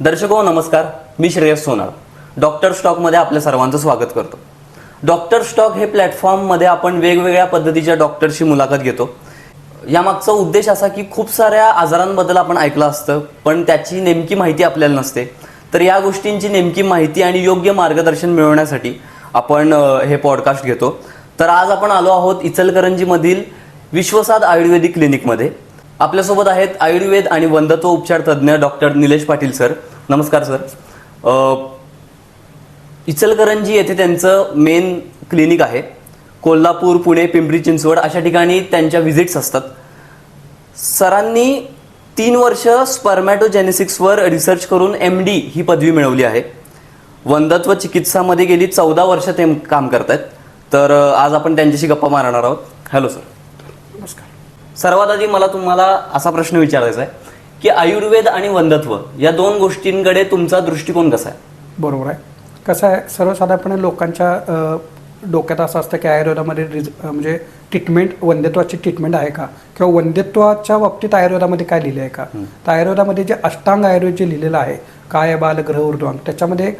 दर्शको नमस्कार. मी श्रेयस सोनार. डॉक्टर स्टॉकमध्ये आपल्या सर्वांचं स्वागत करतो. डॉक्टर स्टॉक हे प्लॅटफॉर्ममध्ये आपण वेगवेगळ्या पद्धतीच्या डॉक्टरशी मुलाखत घेतो. यामागचा उद्देश असा की खूप साऱ्या आजारांबद्दल आपण ऐकलं असतं पण त्याची नेमकी माहिती आपल्याला नसते. तर या गोष्टींची नेमकी माहिती आणि योग्य मार्गदर्शन मिळवण्यासाठी आपण हे पॉडकास्ट घेतो. तर आज आपण आलो आहोत इचलकरंजीमधील विश्वसाद आयुर्वेदिक क्लिनिकमध्ये. आपल्यासोबत आहेत आयुर्वेद आणि वंदत्व उपचार तज्ज्ञ डॉक्टर निलेश पाटील सर. नमस्कार सर. इचलकरंजी येथे त्यांचं मेन क्लिनिक आहे. कोल्हापूर पुणे पिंपरी चिंचवड अशा ठिकाणी त्यांच्या व्हिजिट्स असतात. सरांनी तीन वर्ष स्पर्मॅटोजेनेसिक्सवर रिसर्च करून एम डी ही पदवी मिळवली आहे. वंदत्व चिकित्सामध्ये गेली चौदा वर्ष ते काम करतायत. तर आज आपण त्यांच्याशी गप्पा मारणार आहोत. हॅलो सर नमस्कार. सर्वात आधी मला तुम्हाला असा प्रश्न विचारायचा आहे की आयुर्वेद आणि वंदत्व या दोन गोष्टींकडे तुमचा दृष्टिकोन कसा आहे? बरोबर आहे. कसं आहे सर्वसाधारणपणे लोकांच्या डोक्यात असं असतं की आयुर्वेदामध्ये रिज म्हणजे ट्रीटमेंट वंद्यत्वाची ट्रीटमेंट आहे का? किंवा वंद्यत्वाच्या बाबतीत आयुर्वेदामध्ये काय लिहिलं आहे का तर आयुर्वेदामध्ये जे अष्टांग आयुर्वेद जे लिहिलेलं आहे काय बाल ग्रह ऊर्ध्वांग त्याच्यामध्ये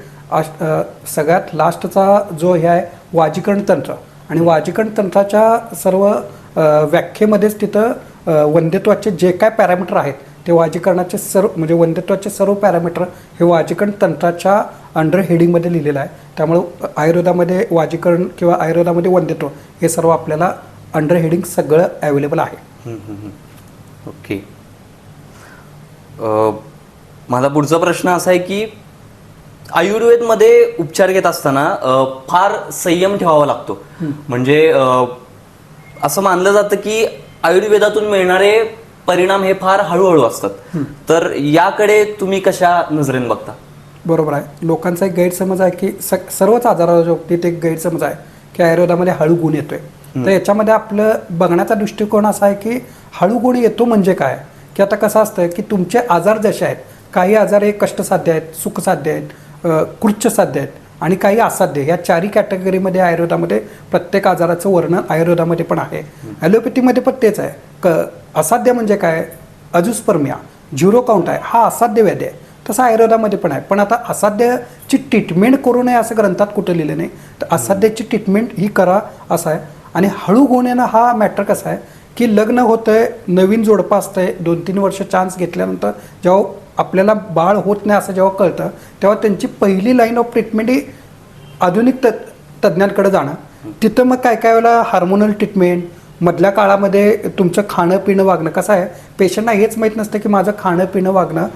सगळ्यात लास्टचा जो हे आहे वाजीकरण तंत्र आणि वाजीकरण तंत्राच्या सर्व व्याख्येमध्येच तिथं अ, वंद्यत्वाचे जे काय पॅरामीटर आहेत ते वाजीकरणाचे सर्व म्हणजे वंद्यत्वाचे सर्व पॅरामीटर हे वाजीकरण तंत्राच्या अंडर हेडिंगमध्ये लिहिलेलं आहे. त्यामुळं आयुर्वेदामध्ये वाजीकरण किंवा आयुर्वेदामध्ये वंद्यत्व हे सर्व आपल्याला अंडर हेडिंग सगळं अवेलेबल आहे. ओके माझा पुढचा प्रश्न असा आहे की आयुर्वेदमध्ये उपचार घेत असताना फार संयम ठेवावा लागतो. म्हणजे असं मानलं जातं की आयुर्वेदातून मिळणारे परिणाम हे फार हळूहळू असतात. तर याकडे तुम्ही कशा नजरेने बघता? बरोबर आहे. लोकांचा एक गैरसमज आहे की सर्वच आजाराच्या बाबतीत एक गैरसमज आहे की आयुर्वेदामध्ये हळू गुण येतोय. तर याच्यामध्ये आपलं बघण्याचा दृष्टिकोन असा आहे की हळू गुण येतो म्हणजे काय? की आता कसं असतं की तुमचे आजार जसे आहेत काही आजार हे कष्टसाध्य आहेत सुखसाध्य आहेत अ, कृच्छसाध्य आहेत. आणि काही असाध्य. या चारही कॅटेगरीमध्ये आयुर्वेदामध्ये प्रत्येक आजाराचं वर्णन आयुर्वेदामध्ये पण आहे. ॲलोपॅथीमध्ये पण तेच आहे. क असाध्य म्हणजे काय? अजुस्पर्मिया झिरो काउंट आहे. हा असाध्य व्याधी आहे. तसं आयुर्वेदामध्ये पण आहे. पण आता असाध्याची ट्रीटमेंट करू नये असं ग्रंथात कुठं लिहिलं नाही. तर असाध्याची ट्रीटमेंट ही करा असं आहे. आणि हळू होण्यानं हा मॅटर कसा आहे? की लग्न होतंय नवीन जोडपं असतंय. दोन तीन वर्ष चान्स घेतल्यानंतर जेव्हा आपल्याला बाळ होत नाही असं जेव्हा कळतं तेव्हा त्यांची पहिली लाईन ऑफ ट्रीटमेंट ही आधुनिक त तज्ज्ञांकडे जाणं. तिथं मग काय काय वेळेला हार्मोनल ट्रीटमेंट मधल्या काळामध्ये तुमचं खाणं पिणं वागणं कसं आहे? पेशंटना हेच माहीत नसतं की माझं खाणं पिणं वागणं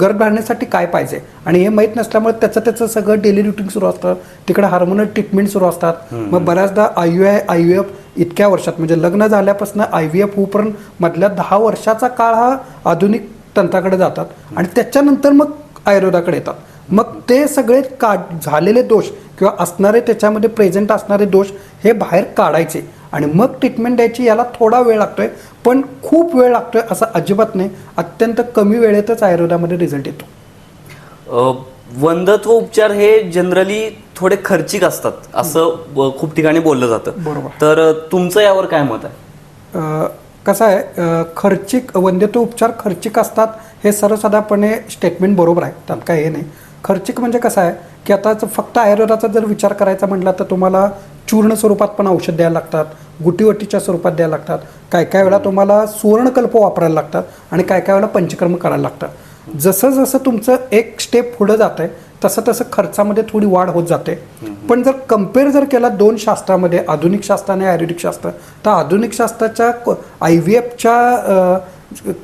गर्भधारणेसाठी काय पाहिजे. आणि हे माहीत नसल्यामुळे त्याचं त्याचं सगळं डेली रुटीन सुरू असतं. तिकडे हार्मोनल ट्रीटमेंट सुरू असतात. मग बऱ्याचदा I U I I V F इतक्या वर्षात म्हणजे लग्न झाल्यापासून आय व्ही एफ होऊपर्यंत मधल्या दहा वर्षाचा काळ हा आधुनिक तंत्राकडे जातात आणि त्याच्यानंतर मग आयुर्वेदाकडे येतात. मग ते सगळे का झालेले दोष किंवा असणारे त्याच्यामध्ये प्रेझेंट असणारे दोष हे बाहेर काढायचे. आणि मग ट्रीटमेंट द्यायची याला थोडा वेळ लागतोय पण खूप वेळ लागतोय असं अजिबात नाही. अत्यंत कमी वेळेतच आयुर्वेदामध्ये रिझल्ट येतो. वंदत्व उपचार हे जनरली थोडे खर्चिक असतात असं खूप ठिकाणी बोललं जातं. बरोबर. तर तुमचं यावर काय मत आहे? कसं आहे खर्चिक वंद्यत्व उपचार खर्चिक असतात हे सर्वसाधारणपणे स्टेटमेंट बरोबर आहे. त्यात काय हे नाही. खर्चिक म्हणजे कसं आहे की आता फक्त आयुर्वेदाचा जर विचार करायचा म्हटला तर तुम्हाला चूर्ण स्वरूपात पण औषध द्यायला लागतात गुटीवटीच्या स्वरूपात द्यायला लागतात काय काय वेळा तुम्हाला सुवर्णकल्प वापरायला लागतात आणि काय काय वेळा पंचकर्म करायला लागतात. जसं जसं तुमचं एक स्टेप पुढं जात आहे तसं तसं खर्चामध्ये थोडी वाढ होत जाते. पण जर कंपेअर जर केला दोन शास्त्रामध्ये आधुनिक शास्त्र आणि आयुर्वेदिक शास्त्र तर आधुनिक शास्त्राच्या आय व्ही एफच्या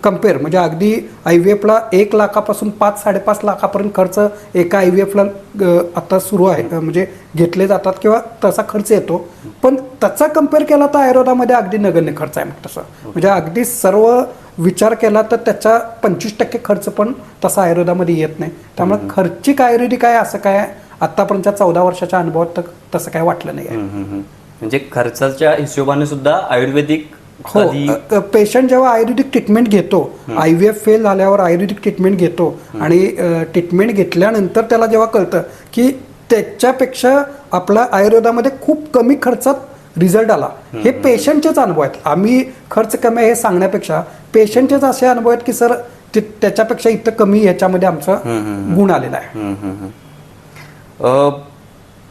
कंपेअर म्हणजे अगदी आय व्ही एफला एक लाखापासून पाच साडेपाच लाखापर्यंत खर्च एका आय व्ही एफला आता सुरू आहे. म्हणजे घेतले जातात किंवा तसा खर्च येतो. पण त्याचा कंपेअर केला तर आयुर्वेदामध्ये अगदी नगण्य खर्च आहे मग तसं. म्हणजे अगदी सर्व विचार केला तर त्याचा पंचवीस टक्के खर्च पण तसा आयुर्वेदामध्ये येत नाही. त्यामुळे खर्चिक आयुर्वेदिक आहे असं काय आतापर्यंतच्या चौदा वर्षाच्या अनुभवात तर तसं काय वाटलं नाही. म्हणजे खर्चाच्या हिशोबाने सुद्धा आयुर्वेदिक हो पेशंट जेव्हा आयुर्वेदिक ट्रीटमेंट घेतो आय व्ही एफ फेल झाल्यावर आयुर्वेदिक ट्रीटमेंट घेतो आणि ट्रीटमेंट घेतल्यानंतर त्याला जेव्हा कळतं की त्याच्यापेक्षा आपला आयुर्वेदामध्ये खूप कमी खर्चात रिझल्ट आला. हे पेशंटचेच अनुभव आहेत. आम्ही खर्च कमी आहे हे सांगण्यापेक्षा पेशंटचेच असे अनुभव आहेत की सर त्याच्यापेक्षा इथं कमी ह्याच्यामध्ये आमचं गुण आलेला आहे.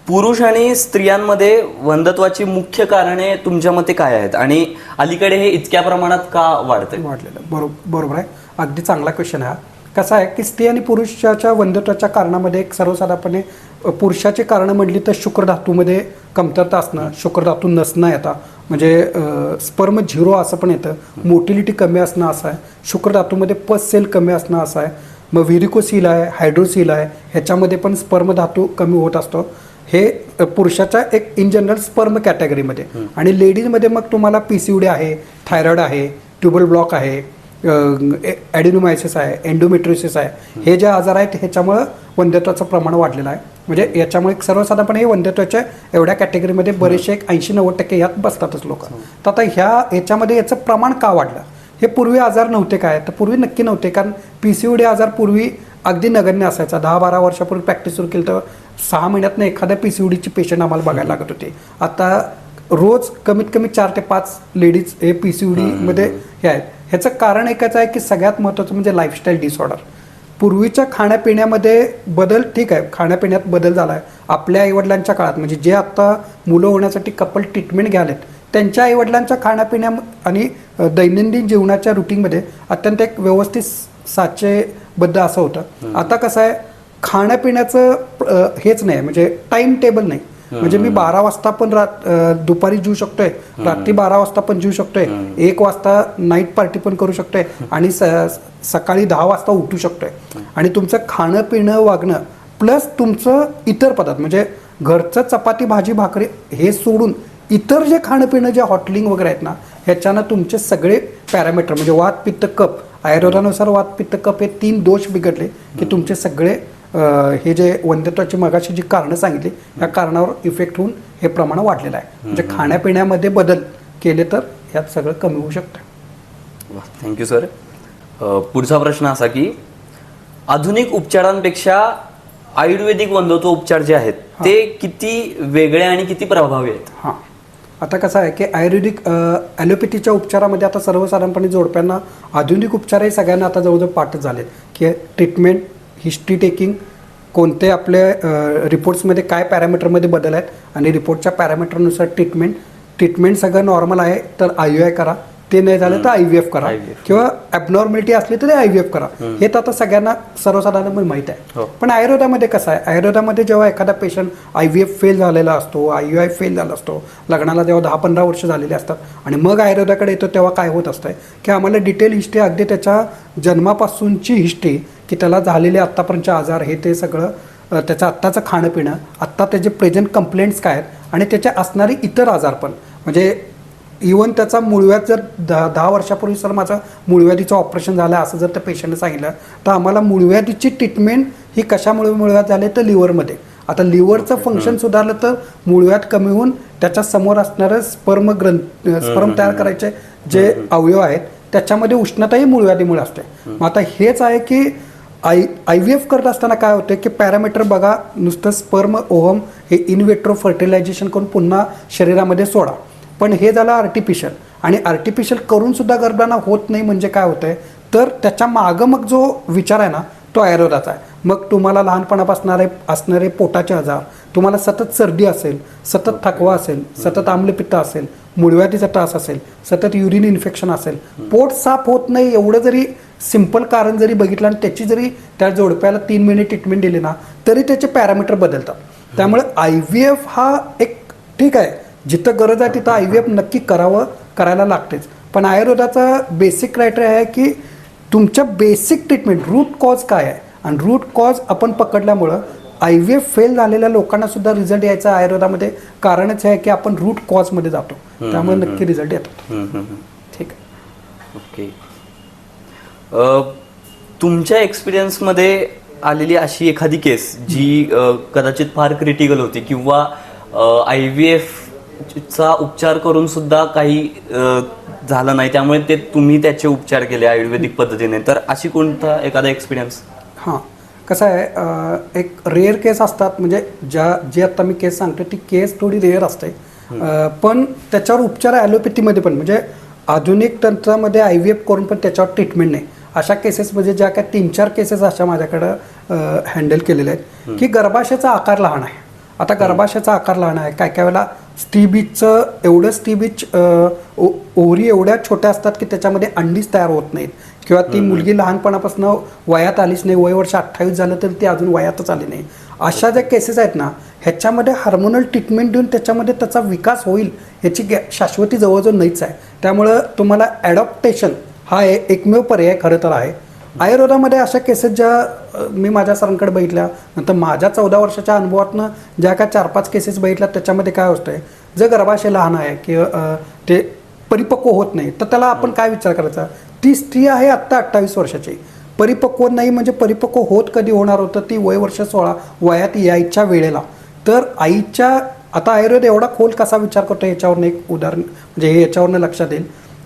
पुरुष आणि स्त्रियांमध्ये वंधत्वाची मुख्य कारणे तुमच्या मते काय आहेत? आणि अलीकडे हे इतक्या प्रमाणात का वाढतंय? वाढलेलं बरोबर बरोबर आहे. अगदी चांगला क्वेश्चन आहे हा. कसं आहे की स्त्री आणि पुरुषाच्या वंध्यत्वाच्या कारणामध्ये एक सर्वसाधारणपणे पुरुषाची कारणं म्हटली तर शुक्रधातूमध्ये कमतरता असणं शुक्रधातू नसणं येतं म्हणजे स्पर्म झिरो असं पण येतं. मोटिलिटी कमी असणं असं आहे. शुक्रधातूमध्ये पस सेल कमी असणं असं आहे. मग व्हिरिकोसील आहे हायड्रोसील आहे. ह्याच्यामध्ये पण स्पर्म धातू कमी होत असतो. हे पुरुषाच्या एक इन जनरल स्पर्म कॅटेगरीमध्ये आणि लेडीजमध्ये मग तुम्हाला पी सी आहे थायरॉइड आहे ट्युबल ब्लॉक आहे ॲडिनोमायसिस आहे एन्डोमेट्रोसिस आहे. हे जे आजार आहेत ह्याच्यामुळं वंध्यत्वाचं प्रमाण वाढलेलं आहे. म्हणजे याच्यामुळे सर्वसाधारणपणे हे वंध्यत्वाच्या एवढ्या कॅटेगरीमध्ये बरेचसे एक ऐंशी नव्वद टक्के यात बसतातच लोक. तर आता ह्या ह्याच्यामध्ये याचं प्रमाण का वाढलं? हे पूर्वी आजार नव्हते काय? तर पूर्वी नक्की नव्हते कारण पी सी डी आजार पूर्वी अगदी नगण्य असायचा. दहा बारा वर्षापूर्वी प्रॅक्टिस सुरू केली तर सहा महिन्यातनं एखाद्या पी सी डीची पेशंट आम्हाला बघायला लागत होते. आता रोज कमीत कमी चार ते पाच लेडीज हे पी सी डीमध्ये हे आहेत. ह्याचं कारण एकच आहे की सगळ्यात महत्त्वाचं म्हणजे लाईफस्टाईल डिसऑर्डर पूर्वीच्या खाण्यापिण्यामध्ये बदल ठीक आहे खाण्यापिण्यात बदल झाला आहे. आपल्या आईवडिलांच्या काळात म्हणजे जे आत्ता मुलं होण्यासाठी कपल ट्रीटमेंट घ्यालेत त्यांच्या आईवडिलांच्या खाण्यापिण्या आणि दैनंदिन जीवनाच्या रुटीनमध्ये अत्यंत एक व्यवस्थित साचेबद्ध असं होतं. आता कसं आहे खाण्यापिण्याचं हेच नाही म्हणजे टाइम टेबल नाही. म्हणजे मी बारा वाजता पण रात दुपारी जेऊ शकतोय. रात्री बारा वाजता पण जेऊ शकतोय. एक वाजता नाईट पार्टी पण करू शकतोय. आणि सकाळी दहा वाजता उठू शकतोय. आणि तुमचं खाणं पिणं वागणं प्लस तुमचं इतर पदार्थ म्हणजे घरचं चपाती भाजी भाकरी हे सोडून इतर जे खाणं पिणं जे हॉटलिंग वगैरे आहेत ना ह्याच्यानं तुमचे सगळे पॅरामीटर म्हणजे वात पित्त कप आयुर्वेदानुसार वात पित्त कप हे तीन दोष बिघडले की तुमचे सगळे हे जे वंध्यत्वाची मगाशी जी कारणं सांगितली या कारणावर इफेक्ट होऊन हे प्रमाण वाढलेलं आहे. म्हणजे खाण्यापिण्यामध्ये बदल केले तर ह्यात सगळं कमी होऊ शकतं. थँक्यू सर पुढचा प्रश्न असा की आधुनिक उपचारांपेक्षा आयुर्वेदिक वंधत्व उपचार जे आहेत ते किती वेगळे आणि किती प्रभावी आहेत? हां. आता कसं आहे की आयुर्वेदिक ॲलोपॅथीच्या उपचारामध्ये आता सर्वसाधारणपणे जोडप्यांना आधुनिक उपचार हे सगळ्यांना आता जवळजवळ पाठच झालेत. की ट्रीटमेंट हिस्ट्री टेकिंग कोणते आपल्या रिपोर्ट्समध्ये काय पॅरामीटरमध्ये बदल आहेत आणि रिपोर्टच्या पॅरामीटरनुसार ट्रीटमेंट ट्रीटमेंट सगळं नॉर्मल आहे तर आय यू आय करा. ते नाही झालं तर आय व्ही एफ करा. किंवा ॲबनॉर्मॅलिटी असली तर आय व्ही एफ करा. हे तर आता सगळ्यांना सर्वसाधारणपणे माहीत आहे. हो. पण आयुर्वेदामध्ये कसं आहे? आयुर्वेदामध्ये जेव्हा एखादा patient I V F fail झालेला असतो आय यू आय फेल झाला असतो लग्नाला जेव्हा दहा पंधरा वर्ष झालेले असतात आणि मग आयुर्वेदाकडे येतो तेव्हा काय होत असतंय? की आम्हाला डिटेल हिस्ट्री अगदी त्याच्या जन्मापासूनची हिस्ट्री की त्याला झालेले आत्तापर्यंतचे आजार हे ते सगळं त्याचं आत्ताचं खाणं पिणं आत्ता त्याचे प्रेझेंट कंप्लेंट्स काय आहेत आणि त्याचे असणारे इतर आजार पण. म्हणजे इवन त्याचा मुळव्याध जर दहा दहा वर्षापूर्वी सर माझं मुळव्याधीचं ऑपरेशन झालं असं जर त्या पेशंटने सांगितलं तर आम्हाला मुळव्याधीची ट्रीटमेंट ही कशामुळे मुळव्याध झाले तर लिव्हरमध्ये. आता लिव्हरचं फंक्शन सुधारलं तर मुळव्याध कमी होऊन त्याच्यासमोर असणारं स्पर्म ग्रंथ स्पर्म तयार करायचे जे अवयव आहेत त्याच्यामध्ये उष्णताही मुळव्याधीमुळे असते. मग आता हेच आहे की आय आय व्ही एफ करत असताना काय होतं की पॅरामीटर बघा नुसतं स्पर्म ओहम हे इनवेट्रो फर्टिलायझेशन करून पुन्हा शरीरामध्ये सोडा. पण हे झालं आर्टिफिशियल आणि आर्टिफिशियल करूनसुद्धा गर्भांना होत नाही म्हणजे काय होतं आहे तर त्याच्या मागं मग जो विचार आहे ना तो आयुर्वेदाचा आहे. मग तुम्हाला लहानपणापासून असणारे पोटाचे आजार तुम्हाला सतत सर्दी असेल सतत थकवा असेल सतत आम्लपित्त असेल मुळव्यातीचा त्रास असेल सतत युरिन इन्फेक्शन असेल पोट साफ होत नाही एवढं जरी सिंपल कारण जरी बघितलं आणि त्याची जरी त्या जोडप्याला तीन महिने ट्रीटमेंट दिली ना तरी त्याचे पॅरामीटर बदलतात. त्यामुळे आय व्ही एफ हा एक ठीक आहे. जिथं गरज आहे तिथं आय व्ही एफ नक्की करावं करायला लागतेच. पण आयुर्वेदाचा बेसिक क्रायटेरिया आहे की तुमच्या बेसिक ट्रीटमेंट रूट कॉज काय आहे? आणि रूट कॉज आपण पकडल्यामुळं आय व्ही एफ फेल झालेल्या लोकांना सुद्धा रिझल्ट यायचा आयुर्वेदामध्ये. कारणच आहे की आपण रूट कॉजमध्ये जातो. त्यामुळे नक्की रिझल्ट येतात. हम्म. ठीक आहे. ओके तुमच्या एक्सपिरियन्समध्ये आलेली अशी एखादी केस जी कदाचित फार क्रिटिकल होती किंवा आय व्ही एफ चा उपचार करून सुद्धा काही झालं नाही त्यामुळे ते तुम्ही त्याचे उपचार केले आयुर्वेदिक पद्धतीने. तर अशी कोणता एखादा एक्सपिरियन्स हां. कसं आहे एक रेअर केस असतात म्हणजे ज्या जी आता मी केस सांगतो ती केस थोडी रेअर असते. पण त्याच्यावर उपचार ॲलोपॅथीमध्ये पण म्हणजे आधुनिक तंत्रामध्ये आय व्ही एफ करून पण त्याच्यावर ट्रीटमेंट नाही. अशा केसेस म्हणजे ज्या काय तीन चार केसेस अशा माझ्याकडं हँडल केलेल्या आहेत. की गर्भाशयाचा आकार लहान आहे. आता गर्भाशयाचा आकार लहान आहे. काय काय वेळेला स्टीबीजचं एवढं स्टीबीज ओव्हरी एवढ्या छोट्या असतात की त्याच्यामध्ये अंडीच तयार होत नाहीत. किंवा ती मुलगी लहानपणापासून वयात आलीच नाही वय वर्ष अठ्ठावीस झालं तर ती अजून वयातच आली नाही. अशा ज्या केसेस आहेत ना ह्याच्यामध्ये हार्मोनल ट्रीटमेंट देऊन त्याच्यामध्ये त्याचा विकास होईल याची गॅ शाश्वती जवळजवळ नाहीच आहे. त्यामुळं तुम्हाला ॲडॉप्टेशन हा एकमेव पर्याय खरं तर आहे. आयुर्वेदामध्ये अशा केसेस ज्या मी माझ्या सरांकडे बघितल्या नंतर माझ्या चौदा वर्षाच्या अनुभवातनं ज्या काय चार पाच केसेस बघितल्या त्याच्यामध्ये काय होतंय जर गर्भाशय लहान आहे किंवा ते परिपक्व होत नाही तर त्याला आपण काय विचार करायचा? ती स्त्री आहे आत्ता अठ्ठावीस वर्षाची. परिपक्व नाही म्हणजे परिपक्व होत कधी होणार होतं? ती वय वर्ष सोळा वयात यायच्या वेळेला. तर आईच्या आता आयुर्वेद एवढा खोल कसा विचार करतो याच्यावरनं एक उदाहरण म्हणजे हे याच्यावरनं लक्षात येईल.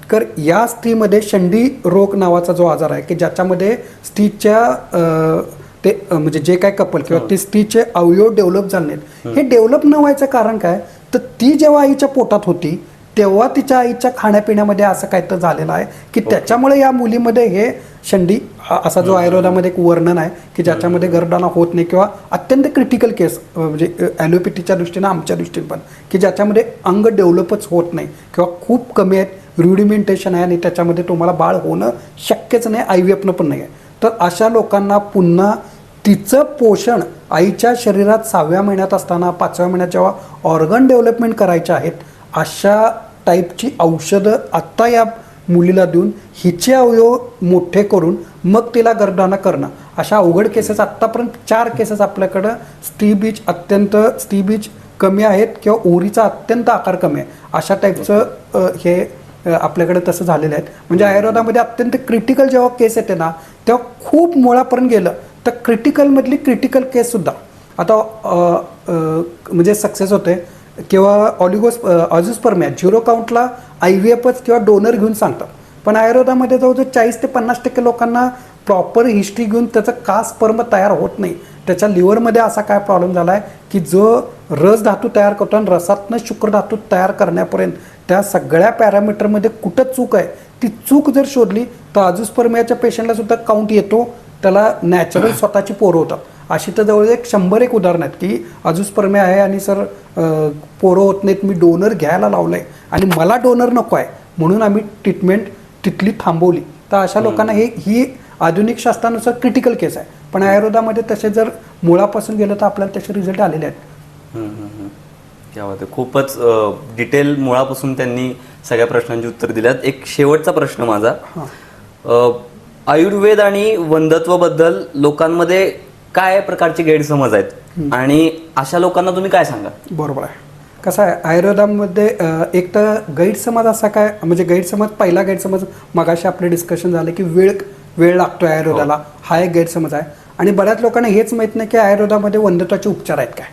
तर या स्त्रीमध्ये शंडी रोग नावाचा जो आजार आहे की ज्याच्यामध्ये स्त्रीच्या ते म्हणजे जे काय कपल किंवा ते स्त्रीचे अवयव डेव्हलप झाले नाहीत. हे. डेव्हलप न व्हायचं कारण काय? तर ती जेव्हा आईच्या पोटात होती तेव्हा तिच्या आईच्या खाण्यापिण्यामध्ये असं काय तर झालेलं आहे की त्याच्यामुळे या मुलीमध्ये हे शंडी हा असा जो आयुर्वेदामध्ये एक वर्णन आहे की ज्याच्यामध्ये गर्भाना होत नाही किंवा अत्यंत क्रिटिकल केस म्हणजे ॲलोपॅथीच्या दृष्टीनं आमच्या दृष्टीने पण की ज्याच्यामध्ये अंग डेव्हलपच होत नाही किंवा खूप कमी आहेत. रुडिमेंटेशन आहे आणि त्याच्यामध्ये तुम्हाला बाळ होणं शक्यच नाही आय पण नाही आहे तर अशा लोकांना पुन्हा तिचं पोषण आईच्या शरीरात सहाव्या महिन्यात असताना पाचव्या महिन्यात जेव्हा ऑर्गन डेव्हलपमेंट करायचे आहेत अशा टाईपची औषधं आत्ता या मुलीला देऊन हिचे अवयव मोठे करून मग तिला गर्भाना करणं. अशा अवघड केसेस आत्तापर्यंत चार केसेस आपल्याकडं स्त्री बीज अत्यंत स्त्री बीज कमी आहेत किंवा ओरीचा अत्यंत आकार कमी आहे. अशा टाईपचं हे आपल्याकडे तसं झालेलं आहे. म्हणजे आयुर्वेदामध्ये अत्यंत क्रिटिकल जेव्हा केस येते ना तेव्हा खूप मुळापर्यंत गेलं तर क्रिटिकलमधली क्रिटिकल केससुद्धा आता म्हणजे सक्सेस होते किंवा ऑलिगोस ऑझिस्पर्मिया झिरो काउंटला आय व्ही एफच किंवा डोनर घेऊन सांगतात. पण आयुर्वेदामध्ये जवळजवळ चाळीस ते पन्नास टक्के लोकांना प्रॉपर हिस्ट्री घेऊन त्याचं का स्पर्म तयार होत नाही? त्याच्या लिव्हरमध्ये असा काय प्रॉब्लेम झाला आहे की जो रस धातू तयार करतो आणि रसातनं शुक्र धातू तयार करण्यापर्यंत त्या सगळ्या पॅरामीटरमध्ये कुठं चूक आहे ती चूक जर शोधली तर अजुस्पर्मियाच्या पेशंटला सुद्धा काउंट येतो त्याला नॅचरल स्वतःची पोरं होतात. अशी तर जवळ एक शंभर एक उदाहरण आहेत की अजुस्पर्मिया आहे आणि सर पोरं होत नाहीत मी डोनर घ्यायला लावलं आहे आणि मला डोनर नको आहे म्हणून आम्ही ट्रीटमेंट तिथली थांबवली. तर अशा लोकांना हे ही आधुनिक शास्त्रानुसार क्रिटिकल केस आहे. पण आयुर्वेदामध्ये तसे जर मुळापासून गेलं तर आपल्याला त्याचे रिझल्ट आलेले आहेत. आहे खूपच डिटेल मुळापासून त्यांनी सगळ्या प्रश्नांची उत्तर दिल्यात. एक शेवटचा प्रश्न माझा. आयुर्वेद आणि वंदत्वाबद्दल लोकांमध्ये काय प्रकारचे गैरसमज आहेत? आणि अशा लोकांना तुम्ही काय सांगा? बरोबर आहे. कसं आहे आयुर्वेदामध्ये एक तर गैरसमज असा काय म्हणजे गैरसमज पहिला गैरसमज मगाशी आपले डिस्कशन झालं की वेळ वेळ लागतो आयुर्वेदाला. हा. एक गैरसमज आहे. आणि बऱ्याच लोकांना हेच माहीत नाही की आयुर्वेदामध्ये वंदत्वाचे उपचार आहेत काय.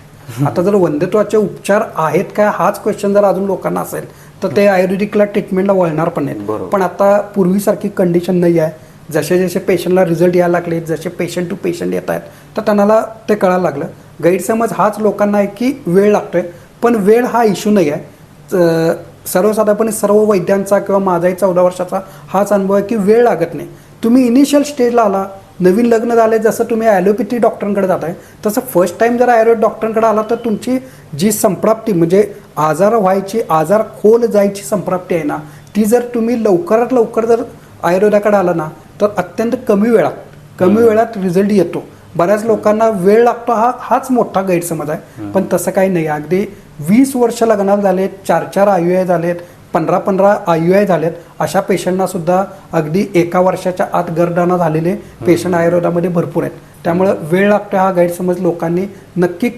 आता जर वंदत्वाचे उपचार आहेत काय हाच क्वेश्चन जर अजून लोकांना असेल तर ते आयुर्वेदिकला ट्रीटमेंटला वळणार पण नाहीत. पण आता पूर्वीसारखी कंडिशन नाही आहे. जसे जसे पेशंटला रिझल्ट यायला लागले जसे पेशंट टू पेशंट येत आहेत तर त्यांना ते कळायला लागलं. गैरसमज हाच लोकांना आहे की वेळ लागतोय पण वेळ हा इश्यू नाही आहे. सर्वसाधारणपणे सर्व वैद्यांचा किंवा माझाही चौदा वर्षाचा हाच अनुभव आहे की वेळ लागत नाही. तुम्ही इनिशियल स्टेजला आला नवीन लग्न झाले जसं तुम्ही ॲलोपॅथी डॉक्टरांकडे जाताय तसं फर्स्ट टाइम जर आयुर्वेद डॉक्टरांकडे आला तर तुमची जी संप्राप्ती म्हणजे आजार व्हायची आजार खोल जायची संप्राप्ती आहे ना ती जर तुम्ही लवकरात लवकर जर आयुर्वेदाकडे आला ना तर अत्यंत कमी वेळात कमी वेळात रिझल्ट येतो. बऱ्याच लोकांना वेळ लागतो हा हाच मोठा गैरसमज आहे. पण तसं काही नाही. अगदी वीस वर्ष लग्नाला झालेत चार चार आयु आय झालेत पंधरा पंधरा आयु आय झाल्यात अशा पेशंटनासुद्धा अगदी एका वर्षाच्या आत गर्दाना झालेले पेशंट आयुर्वेदामध्ये भरपूर आहेत. त्यामुळं वेळ लागतो हा गैरसमज लोकांनी नक्की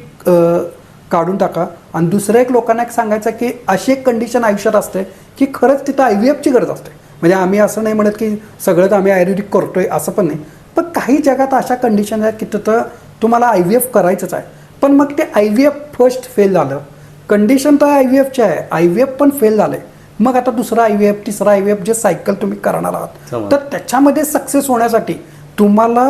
काढून टाका. आणि दुसरं एक लोकांना एक सांगायचं की अशी एक कंडिशन आयुष्यात असते की खरंच तिथं आय व्ही एफची गरज असते. म्हणजे आम्ही असं नाही म्हणत की सगळंच आम्ही आयुर्वेदिक करतोय असं पण नाही. पण काही जगात अशा कंडिशन आहेत की तिथं तुम्हाला आय व्ही एफ करायचंच आहे. पण मग ते I V F first fail झालं. कंडिशन तर आय व्ही एफची आहे. आय व्ही एफ पण फेल झालं आहे मग आता दुसरा आय व्ही एफ तिसरा आय व्ही एफ जे सायकल तुम्ही करणार आहात. तर त्याच्यामध्ये सक्सेस होण्यासाठी तुम्हाला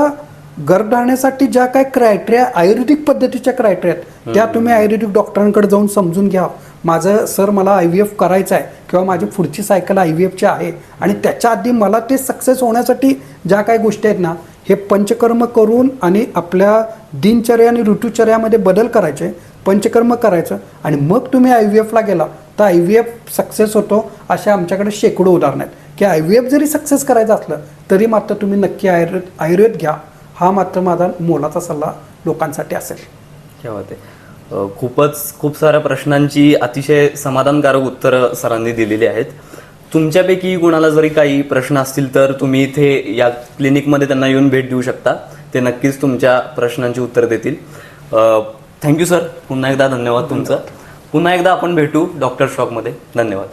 गर्भधारणासाठी ज्या काय क्रायटेरिया आयुर्वेदिक पद्धतीच्या क्रायटेरिया आहेत त्या तुम्ही आयुर्वेदिक डॉक्टरांकडे जाऊन समजून घ्या. माझं सर मला आय व्ही एफ करायचं आहे किंवा माझी पुढची सायकल आय व्ही एफची आहे. आणि त्याच्या आधी मला ते सक्सेस होण्यासाठी ज्या काही गोष्टी आहेत ना हे पंचकर्म करून आणि आपल्या दिनचर्या आणि ऋतुचर्यामध्ये बदल करायचे. पंचकर्म करायचं आणि मग तुम्ही आय व्ही एफला गेला तर आय व्ही एफ सक्सेस होतो अशा आमच्याकडे शेकडो उदाहरणं आहेत. की आय व्ही एफ जरी सक्सेस करायचं असलं तरी मात्र तुम्ही नक्की आयुर्वेद आयुर्वेद घ्या. हा मात्र माझा मोलाचा सल्ला लोकांसाठी असेल. क्या ते खूपच खूप साऱ्या प्रश्नांची अतिशय समाधानकारक उत्तरं सरांनी दिलेली आहेत. तुमच्यापैकी कुणाला जरी काही प्रश्न असतील तर तुम्ही इथे या क्लिनिकमध्ये त्यांना येऊन भेट देऊ शकता. ते नक्कीच तुमच्या प्रश्नांची उत्तर देतील. Thank you sir. पुन्हा एकदा धन्यवाद तुमचं. पुन्हा एकदा आपण भेटू डॉक्टर शॉकमध्ये धन्यवाद.